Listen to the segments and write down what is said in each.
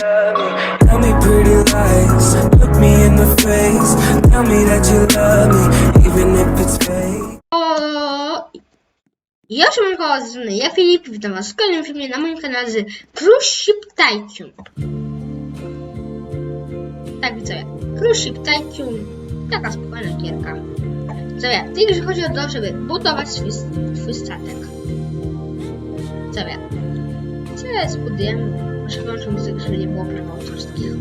Tell me pretty lies. Look me in the face. Tell me that you love me, even if it's fake. Ja się mam ja Filip, witam was w kolejnym filmie na moim kanale z Cruise. Tak widzowie, Cruise Ship taka spokojna gierka. Widzowie, w tej grze chodzi o to, żeby budować swój, swój statek. Widzowie, co ja zbudujemy? Włączę muzykę, żeby nie było praw autorskich.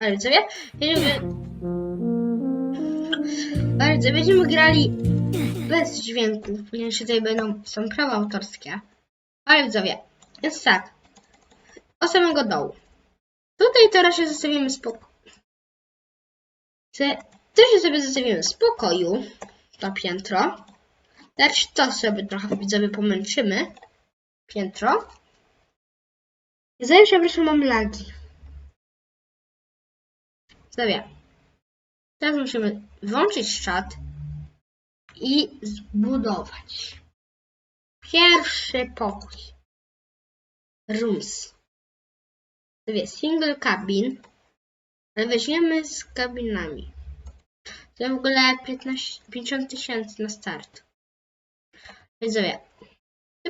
Ale widzowie, ja wiem, bardzo będziemy grali bez dźwięków, ponieważ tutaj będą są prawa autorskie. Ale widzowie, jest tak. Od samego dołu. Tutaj teraz się zostawimy spokój. Tu się sobie zostawimy spokoju. To piętro. Też to sobie trochę widzowie pomęczymy. Piętro. I zdaje się, że mam lagi. Widzowie, Teraz musimy włączyć czat i zbudować pierwszy pokój. Rooms. Sobie single cabin, ale weźmiemy z kabinami. To w ogóle 15, 50 tysięcy na start. Sobie,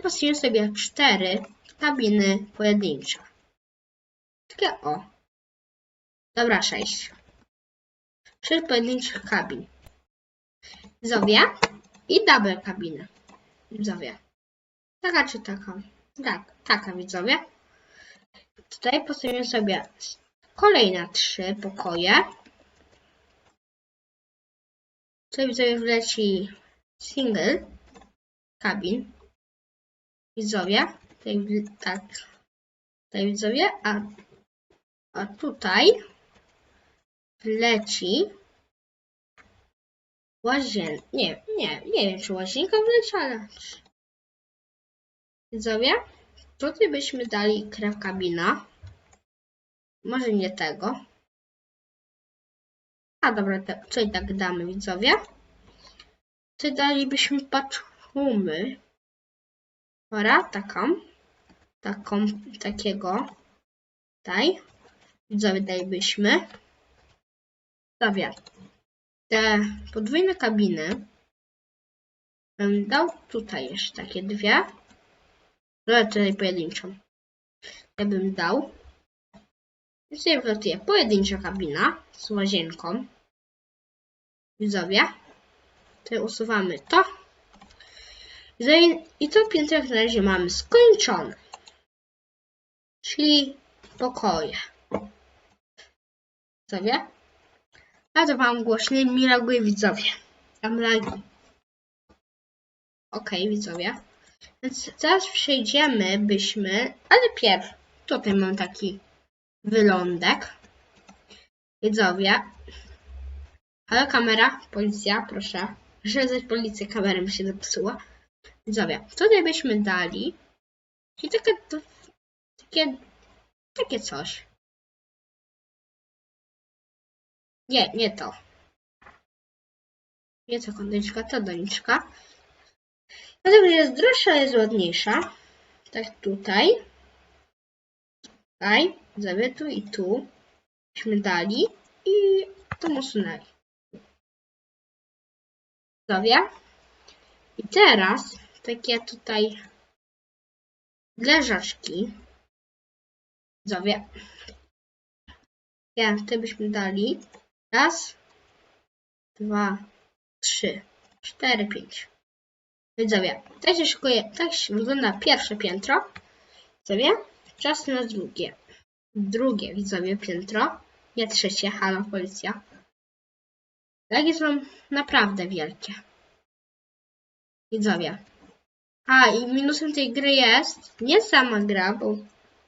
postawimy sobie cztery kabiny pojedyncze. Takie o. Dobra, sześć. Sześć pojedynczych kabin. Widzowie i double kabiny. Widzowie. Taka czy taka? Tak, taka widzowie. Tutaj postawimy sobie kolejne trzy pokoje. Tutaj widzowie wleci single kabin. Widzowie. Tutaj, tak. Tutaj widzowie, a, a tutaj wleci łazien... Nie, nie, nie wiem czy łazienka wleci, ale... Widzowie, tutaj byśmy dali krew kabina. Może nie tego. A dobra, tutaj tak damy widzowie. Tutaj dalibyśmy patrumy. Dobra, taką. Taką, takiego. Tutaj. Widzowie dalibyśmy. Widzowie, te podwójne kabiny bym dał tutaj jeszcze takie dwie. Ale tutaj pojedynczą. Ja bym dał. I sobie wlatuje pojedyncza kabina z łazienką. Widzowie. Tutaj usuwamy to. I to piętro jak na razie mamy skończone. Czyli pokoje. Widzowie. Bardzo wam głośny mi reaguje widzowie. Tam lagi. Okej, widzowie. Więc teraz przejdziemy, byśmy, ale pierw, tutaj mam taki wylądek. Widzowie. Halo kamera, policja, proszę. Proszę zać policję, kamera mi się zepsuła. Widzowie, tutaj byśmy dali i takie, takie, takie coś. Nie, nie to. Nie to kondyczka, to doniczka. Dlatego jest droższa, jest ładniejsza. Tak tutaj. Tutaj. Zawie tu i tu. Byśmy dali. I tu usunęli. Zawie. I teraz takie tutaj leżaczki. Zawie. Ja, te byśmy dali. Raz, dwa, trzy, cztery, pięć. Widzowie, tak się szykuje, tak się wygląda pierwsze piętro. Widzowie, czas na drugie. Drugie, widzowie, piętro. Nie trzecie, halo, policja. Lagi są naprawdę wielkie. Widzowie. A, i minusem tej gry jest nie sama gra, bo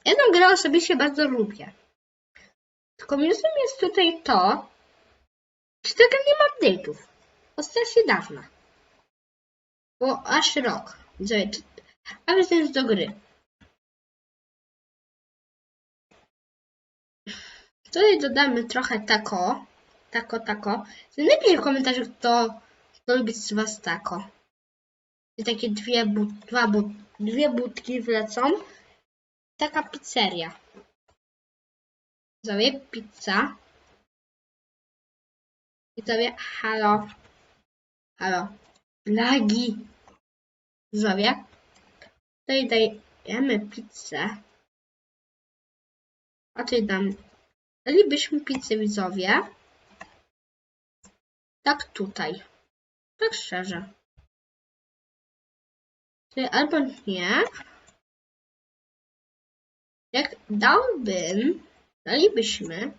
jedną grę osobiście bardzo lubię. Tylko minusem jest tutaj to, że ta nie ma update'ów. Od strasznie dawna. Bo aż rok. A więc do gry. Tutaj dodamy trochę tako. Tako, tako. Napiszcie w komentarzach, kto, kto lubi z was tako. I takie dwie, but, dwa but, dwie budki wlecą. Taka pizzeria. Zowie pizza. I zowie halo. Halo. Lagi. Zowie. Tutaj dajemy pizzę. A tutaj dam. Dalibyśmy pizzę widzowie. Tak tutaj. Tak szczerze. Czyli albo nie. Jak dałbym, dalibyśmy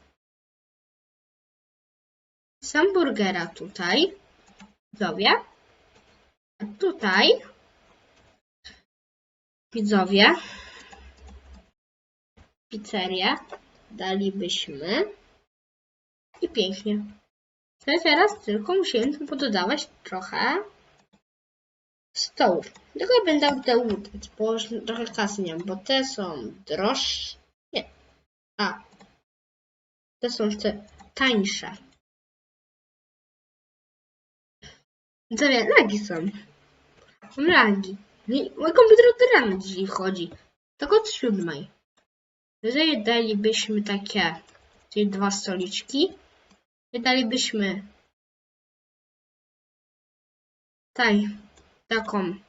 hamburgera tutaj, widzowie, a tutaj, widzowie, pizzerię dalibyśmy i pięknie. To teraz tylko musimy tu pododawać trochę stołów. Tylko będę te łutać, bo już trochę kasy nie mam, bo te są droższe. Nie. A. Te są te tańsze. Zawie, lagi są. Mam lagi. Mój komputer od rana dzisiaj wchodzi. Tak od siódmej. Jeżeli dalibyśmy takie, czyli dwa stoliczki, i dalibyśmy taj, taką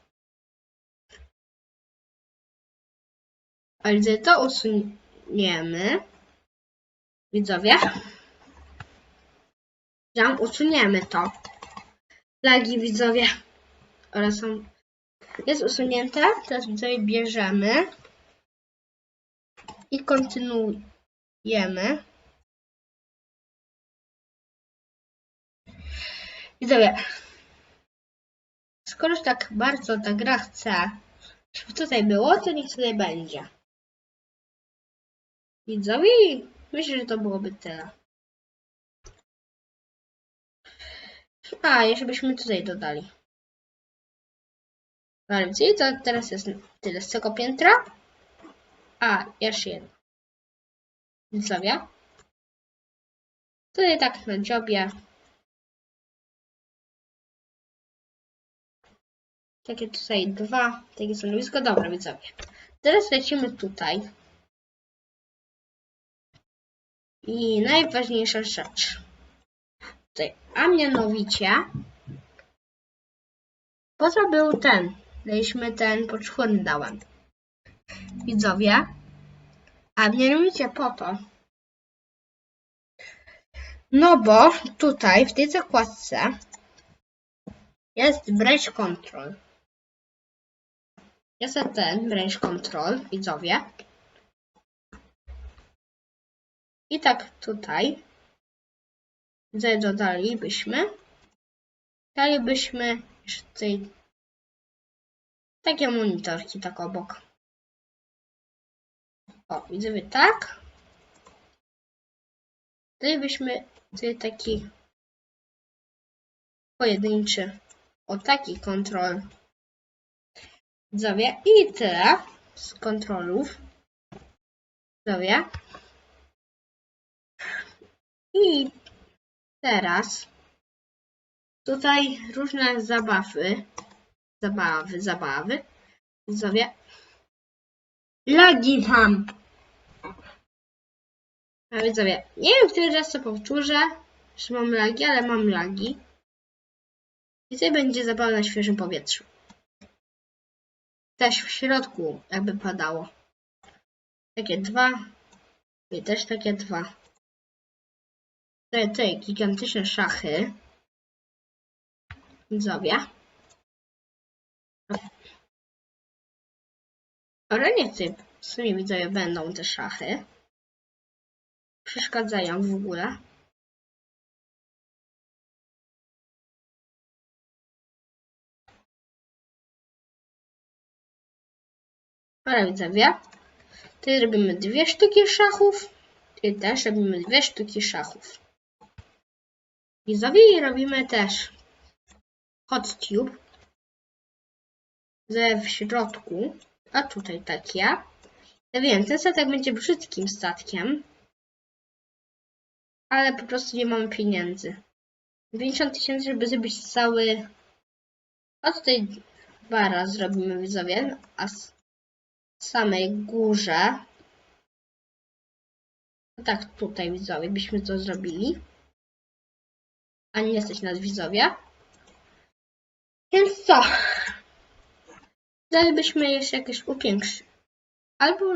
ale gdy to usuniemy. Widzowie. Tam usuniemy to. Lagi widzowie. Oraz są jest usunięte. Teraz widzowie bierzemy i kontynuujemy. Widzowie, skoro tak bardzo ta gra chce, żeby tutaj było, to niech tutaj będzie. Widzowie, myślę, że to byłoby tyle. A, jeszcze byśmy tutaj dodali. Ale widzicie, to teraz jest tyle z tego piętra. A, jeszcze jedno. Widzowie. Tutaj tak na dziobie. Takie tutaj dwa, takie stanowisko. Dobra, widzowie. Teraz lecimy tutaj. I najważniejsza rzecz. Tutaj, a mianowicie po co był ten? Daliśmy ten poczwórny dałem. Widzowie. A mianowicie po to. No bo tutaj w tej zakładce jest branch control. Jest ten branch control, widzowie. I tak tutaj tutaj dodalibyśmy dalibyśmy jeszcze tutaj takie monitorki tak obok. O, widzowie, tak. Dalibyśmy tutaj taki pojedynczy, o taki kontrol. Widzowie, i tyle z kontrolów. Widzowie. I teraz tutaj różne zabawy, zabawy, zabawy. Widzowie, lagi mam. A widzowie, nie wiem, który raz to powtórzę, że mam lagi, ale mam lagi. I tutaj będzie zabawa na świeżym powietrzu. Też w środku jakby padało. Takie dwa. I też takie dwa. Te, te gigantyczne szachy. Widzowie. Ale nie chcę. W sumie widzowie będą te szachy. Przeszkadzają w ogóle. Ale widzowie. Tutaj robimy dwie sztuki szachów. Tutaj też robimy dwie sztuki szachów. Widzowie robimy też hot tube. Ze w środku. A tutaj takie. Ja wiem, ten statek będzie brzydkim statkiem. Ale po prostu nie mamy pieniędzy. 50 tysięcy, żeby zrobić cały. A tutaj bara zrobimy widzowie, a s- samej górze no tak tutaj widzowie byśmy to zrobili. A nie jesteś nad widzowie. Więc co? Dalibyśmy jeszcze jakieś upiększy. Albo...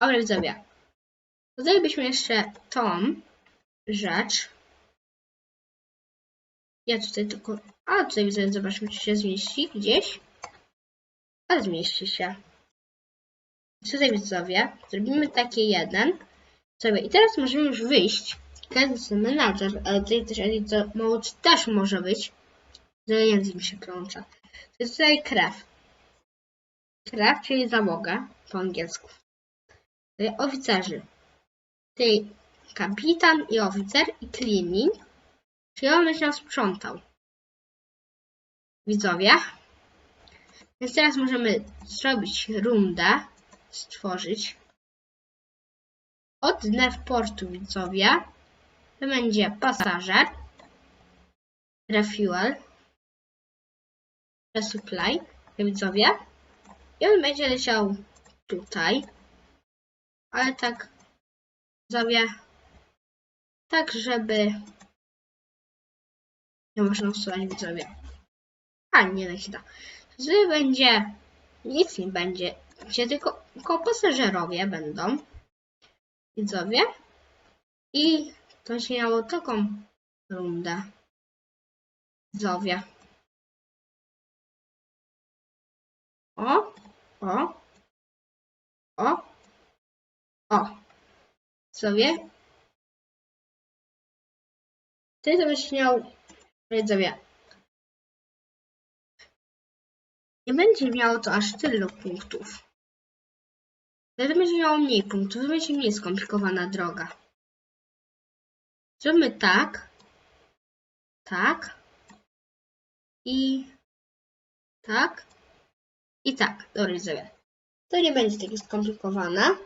Dobra widzowie. Dodalibyśmy jeszcze tą rzecz. Ja tutaj tylko... A tutaj widzę, zobaczmy czy się zmieści gdzieś. A zmieści się. Tutaj widzowie, zrobimy takie jeden. Sobie. I teraz możemy już wyjść. Każdy menadżer, ale tutaj też editor mode też może być. że język mi się plącza. To jest tutaj krew. Krew, czyli załoga po angielsku. Tutaj oficerzy. Tutaj kapitan i oficer i cleaning. Czyli on będzie nas sprzątał. Widzowie. Więc teraz możemy zrobić rundę. Stworzyć. Od portu widzowie. To będzie pasażer. Refuel. Resupply. Widzowie. I on będzie leciał tutaj. Ale tak widzowie. Tak, żeby nie można usuwać widzowie. A, nie da da. Tutaj będzie nic nie będzie. Gdzie tylko, tylko pasażerowie będą. Widzowie. I to się miało taką rundę. Widzowie. O, o, o, o. Widzowie. Tutaj to będzie miał, widzowie. Nie będzie miało to aż tylu punktów. Wtedy będzie miało mniej punktów, będzie mniej skomplikowana droga. Zróbmy tak, tak i tak i tak. Dobra. To nie będzie takie skomplikowane.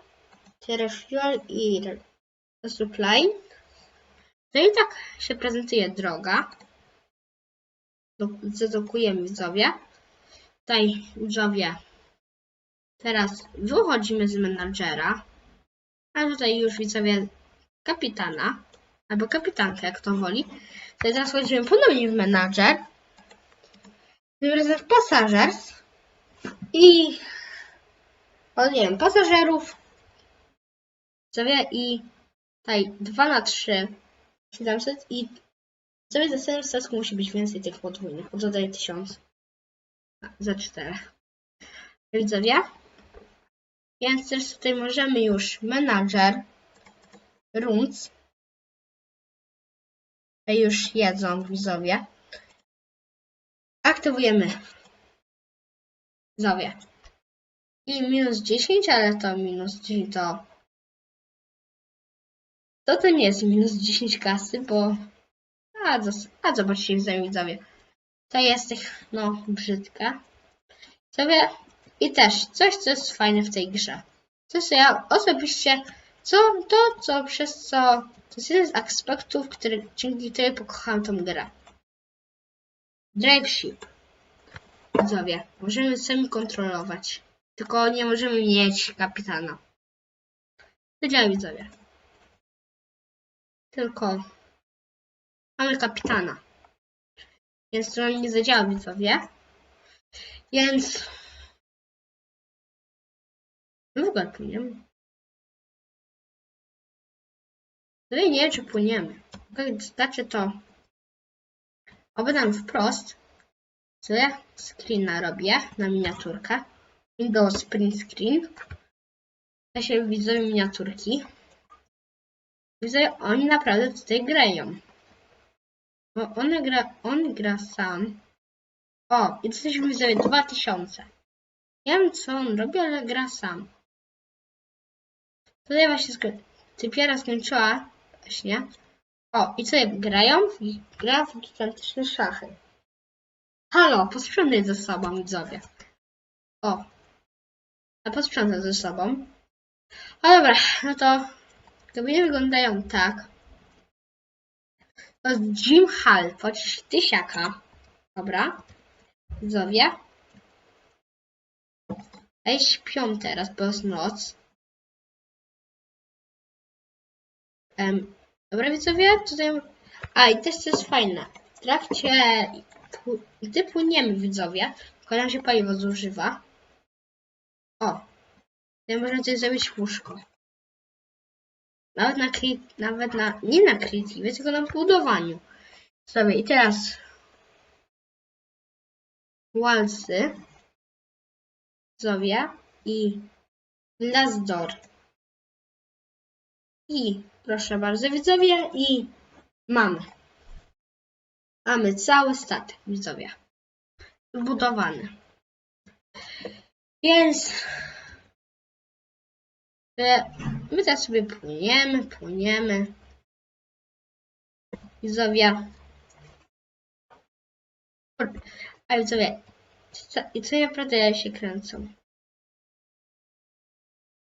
Refuel i supply. To i tak się prezentuje droga. Zadokujemy widzowie. Tutaj widzowie. Teraz wychodzimy z menadżera. A tutaj już widzowie kapitana. Albo kapitankę, jak to woli. Tutaj teraz wchodzimy ponownie w menadżer. Tym razem w pasażer. I o nie wiem, pasażerów. Widzowie i tutaj 2 na 3 700 i sobie za 700 musi być więcej tych podwójnych, bo dodaję 1000 za 4. Widzowie. Więc też tutaj możemy już menadżer runs już jedzą widzowie. Aktywujemy widzowie. I minus 10, ale to minus 10 to to to nie jest minus 10 kasy, bo a, a zobaczcie widzowie. To jest tych, no, brzydka. Sobie i też coś, co jest fajne w tej grze. To co ja osobiście, co to, co przez co, to jest jeden z aspektów, który, dzięki której pokochałem tą grę. Drakeship. Widzowie, możemy sami kontrolować. Tylko nie możemy mieć kapitana. Działa widzowie. Tylko mamy kapitana. Więc to nie zadziała widzowie. Więc my w ogóle płyniemy. No i nie wiem, czy płyniemy. Znaczy to oby nam wprost co ja screena robię na miniaturkę. Windows print screen. Ja się widzę miniaturki. Widzę, oni naprawdę tutaj grają. Bo on gra, on gra sam. O, i jesteśmy widzowie 2000. Nie wiem co on robi, ale gra sam. Tutaj właśnie sko skończyła właśnie. O, i co grają? Gra w gigantyczne szachy. Halo, posprzątaj ze sobą, widzowie. O. A posprzątaj ze sobą. O dobra, no to kabiny wyglądają tak. To Jim Hall, płacisz tysiaka. Dobra. Widzowie. Ej, śpią teraz, bo jest noc. Em, dobra widzowie, tutaj... A, i też co jest fajne. W trakcie... Gdy płyniemy widzowie, tylko nam się paliwo zużywa. O! Tutaj można coś zrobić łóżko. Nawet na. Nawet na... Nie na kreatywie, tylko na budowaniu. Sobie i teraz... Walsy. Widzowie. I... Glass door. I proszę bardzo, widzowie, i mamy. Mamy cały statek, widzowie. Zbudowany. Więc my teraz sobie płyniemy, płyniemy. Widzowie. A widzowie, co, i co naprawdę ja się kręcą.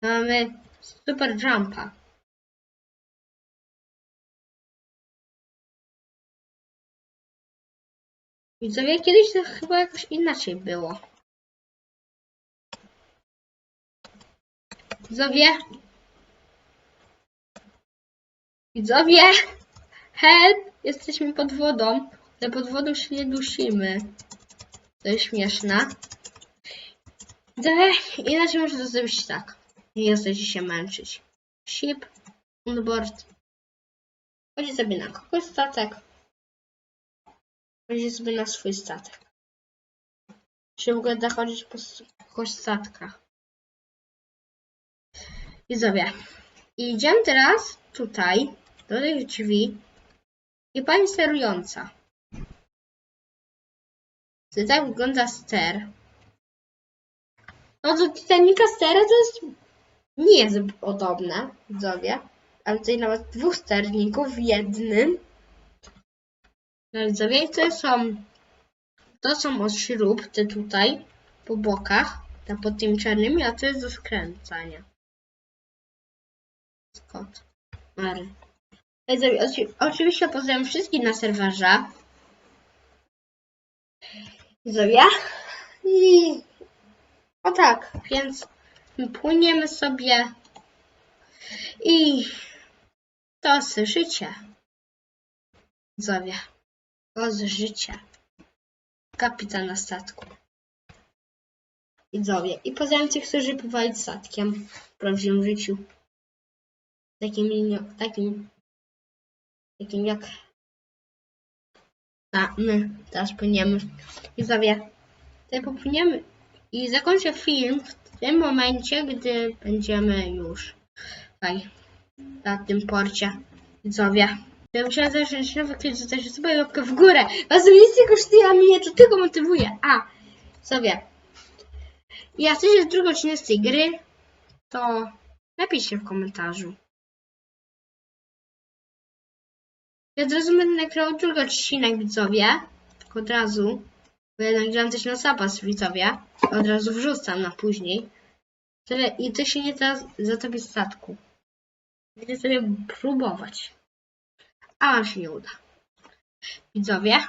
Mamy super jumpa. Widzowie, kiedyś to chyba jakoś inaczej było. Widzowie. Widzowie. Help! Jesteśmy pod wodą. Ale pod wodą się nie dusimy. To jest śmieszne. Widzowie, inaczej można to zrobić tak. Nie chcecie się męczyć. Ship, onboard. Chodzi sobie na kogoś statek. Chodzi sobie na swój statek. Czy w ogóle da chodzić po kogoś statkach. Widzowie. Idziemy teraz tutaj, do tych drzwi. I pani sterująca. To tak wygląda ster. No do Titanica stera to jest nie jest podobne, widzowie. Ale tutaj nawet dwóch sterników w jednym. No widzowie, to są to są od śrub, te tutaj po bokach, te pod tym czarnymi, a to jest do skręcania. Scott. Mary. Oczywiście pozdrawiam wszystkich na serwerze. Widzowie. I o tak, więc płyniemy sobie i to jest życie. Widzowie. To jest życie. Kapitan na statku. Widzowie. I pozdrawiam tych, którzy pływali statkiem w prawdziwym życiu. Takim, takim, takim jak a my teraz płyniemy. Widzowie. Tutaj popłyniemy i zakończę film w tym momencie, gdy będziemy już tutaj na tym porcie. Widzowie. Ja musiałam zacząć nowy klip, też sobie łapkę w górę. Was nic nie kosztuje, a mnie to tylko motywuje. A, sobie. Jak chcecie drugi odcinek z tej gry, to napiszcie w komentarzu. Ja od razu będę nagrywał drugi odcinek, widzowie. Tak od razu. Bo ja nagrywam też na zapas, widzowie. Od razu wrzucam na później. Tyle, I to się nie da zatopić statku. Będę sobie próbować. A wam się nie uda. Widzowie.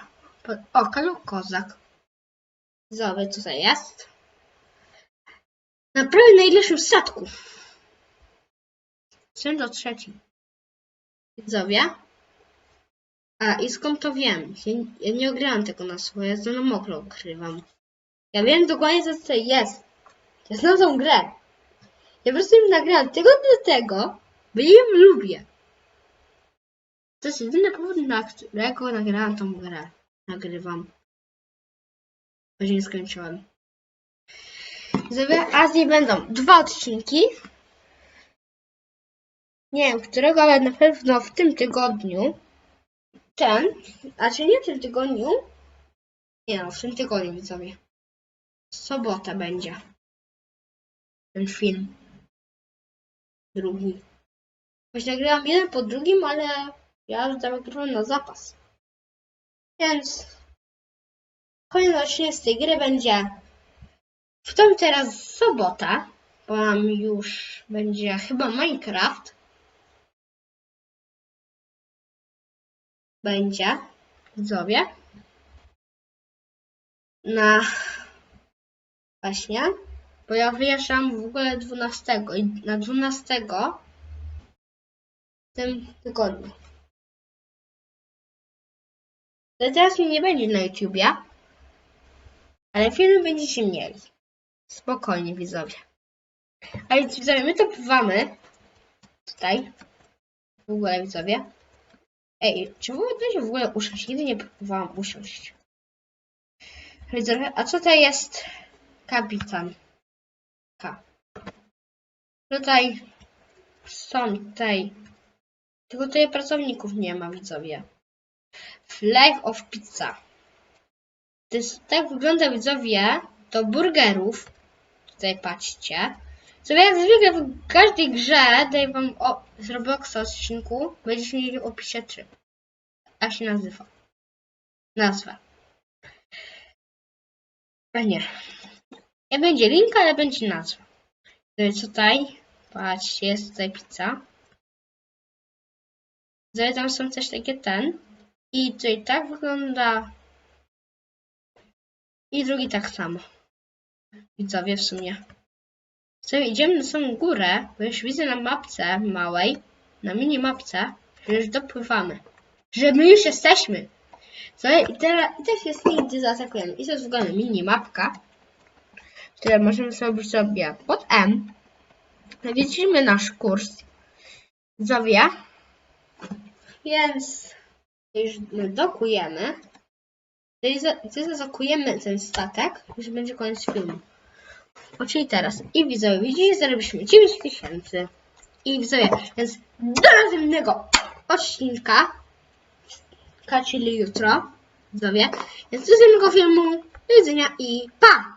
O, kalu kozak. Widzowie, co to jest? Naprawdę najlepszym statku. Jestem do trzeci. Widzowie. A i skąd to wiem? Ja, ja nie ogrywam tego na swoje, ja to na mokro ukrywam. Ja wiem dokładnie co tutaj jest. Ja znam tą grę. Ja po prostu ją nagrałam tylko dlatego, bo ja ją lubię. To jest jedyny powód, dla którego nagrałam tą grę. Nagrywam. Choć nie skończyłem. Zrobię, a z niej będą dwa odcinki. Nie wiem, którego, ale na pewno w tym tygodniu. Ten, a czy nie w tym tygodniu? Nie no, w tym tygodniu widzowie. Sobota będzie. Ten film. Drugi. Choć nagrałam jeden po drugim, ale ja już nagrywam na zapas. Więc kolejny odcinek z tej gry będzie w tą teraz sobota, bo nam już będzie chyba Minecraft. Będzie, widzowie. Na właśnie Bo ja wyjeżdżam w ogóle 12 i na 12 w tym tygodniu. Ale teraz mnie nie będzie na YouTubie, ale filmy będziecie mieli. Spokojnie, widzowie. A więc widzowie, my to pływamy tutaj. W ogóle widzowie. Ej, da się w ogóle usiąść? Nigdy nie próbowałam usiąść. A co to jest kapitan? K. Tutaj są tutaj. Tylko tutaj pracowników nie ma, widzowie. Flag of Pizza. To jest, tak wygląda, widzowie, do burgerów. Tutaj patrzcie. Sobie jak zwykle w każdej grze daję wam o, z Robloxa odcinku, będziecie mieli w opisie tryb. Jak się nazywa? Nazwę. A nie. Nie będzie link, ale będzie nazwa. Więc tutaj, patrzcie, jest tutaj pizza. Tutaj tam są też takie ten. I tutaj tak wygląda. I drugi tak samo. Widzowie w sumie. Co, idziemy na samą górę, bo już widzę na mapce małej, na minimapce, że już dopływamy. Że my już jesteśmy. Co, i, teraz, I też jest gdzie zaatakujemy. I to jest w ogóle minimapka, które możemy zrobić sobie pod M. Widzimy nasz kurs. Widzowie. Więc już dokujemy. Gdy za- gdy zakujemy ten statek, już będzie koniec filmu. O, czyli teraz. I widzowie, widzicie, zarobiliśmy 9 tysięcy. I widzowie, więc do następnego odcinka, czyli jutro, widzowie, więc do następnego filmu, do widzenia i pa!